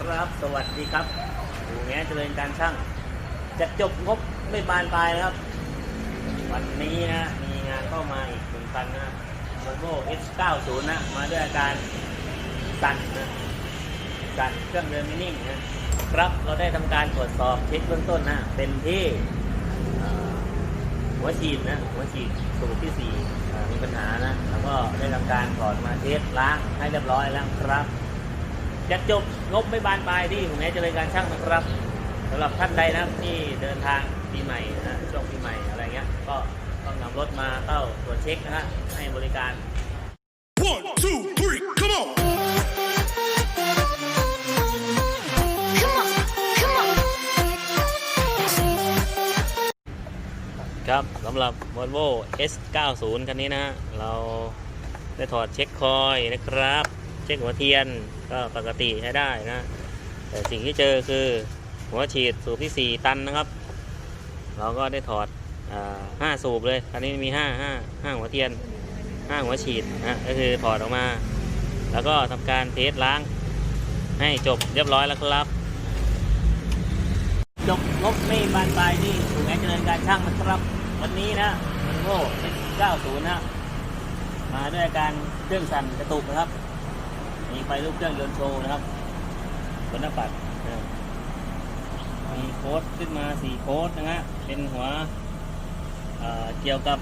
ครับ สวัสดีครับอู่แง้เจริญการช่าง จะจบงบไม่บานปลายนะครับ วันนี้นะ มีงานเข้ามาอีกหนึ่งคันนะ Volvo S90 นะ มาด้วยอาการสั่นนะ สั่นเครื่องเดินไม่นิ่งนะครับเราได้ทำการตรวจสอบเช็คเบื้องต้นนะเป็นที่หัวฉีดนะหัวฉีดสูบที่สี่มีปัญหานะแล้วก็ได้ทำการถอดมาเทสล้างให้เรียบร้อยแล้วครับจะจบงบไม่บานปลายที่ผมแม้จะเป็นการช่างนะครับสำหรับท่านใดนะที่เดินทางปีใหม่นะช่วงปีใหม่อะไรเงี้ยก็ต้องนำรถมาเข้าตรวจเช็คนะฮะให้บริการ ครับสำหรับ Volvo S90 คันนี้นะเราได้ถอดเช็คคอยนะครับ เช็คหัวเทียนก็ปกติใช้ได้นะ แต่สิ่งที่เจอคือหัวฉีดสูบที่ 4 ตันนะครับ เราก็ได้ถอดอ่าห้าสูบเลย คันนี้มีห้าห้าห้าหัวเทียนห้าหัวฉีดนะก็คือถอดออกมา แล้วก็ทำการเทสล้าง ให้จบเรียบร้อยแล้วครับจบงบไม่บานปลายที่ถูกแอนเจริญการช่างนะครับ วันนี้นะมันโง่90 นะ มาด้วยอาการเครื่องสั่นกระตุกนะครับ มีไฟรูปเครื่องยนต์โชว์นะครับบนหน้าปัด มีโค้ดขึ้นมาสี่โค้ดนะฮะ เป็นหัวเเกี่ยวกับ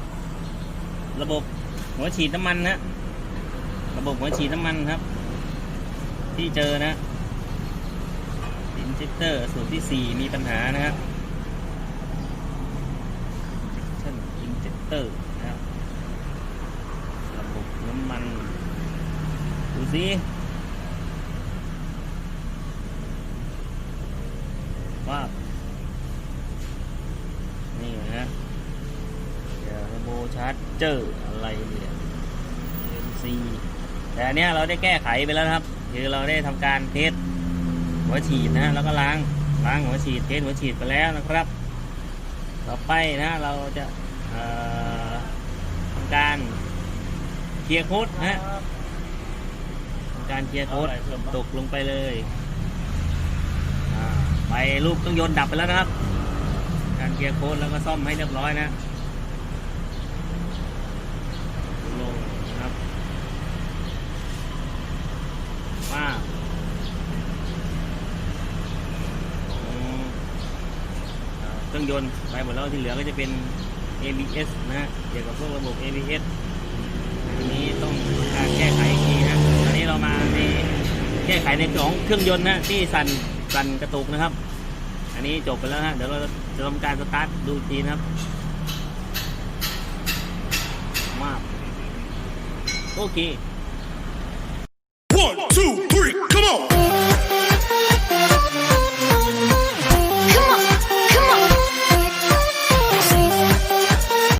ระบบหัวฉีดน้ำมันนะ ระบบหัวฉีดน้ำมันครับ ที่เจอนะอินเจคเตอร์สูตรที่ 4 มีปัญหานะครับช่นอิน เตอร์นะครับระบบน้ำมัน ดูสิว่านี่นะฮะเดี๋ยวระบบชาร์จเจอร์อะไรเนี่ย MC แต่อันเนี้ยเราได้แก้ไขไปแล้วนะครับ คือเราได้ทำการเทสหัวฉีดนะ แล้วก็ล้างล้างหัวฉีดเทสหัวฉีดไปแล้วนะครับ ต่อไปนะเราจะ ทำการเคลียร์โค้ดนะฮะทำการเคลียร์โค้ดตกลงไปเลยอ่าไปรูปเครื่องยนต์ดับไปแล้วนะครับ การเคลียร์โค้ดแล้วก็ซ่อมให้เรียบร้อยนะลงนะครับว้าวของเอ่อเครื่องยนต์ไปหมดแล้วที่เหลือก็จะเป็น ABS นะเกี่ยวกับพวกระบบ ABS อันนี้ต้องการแก้ไขอีกทีนะตอนนี้เรามาในแก้ไขในของเครื่องยนต์นะที่สั่นสั่นกระตุกนะครับ อันนี้จบไปแล้วฮะเดี๋ยวเราจะทำการสตาร์ทดูทีนะครับมาโอเค One, two,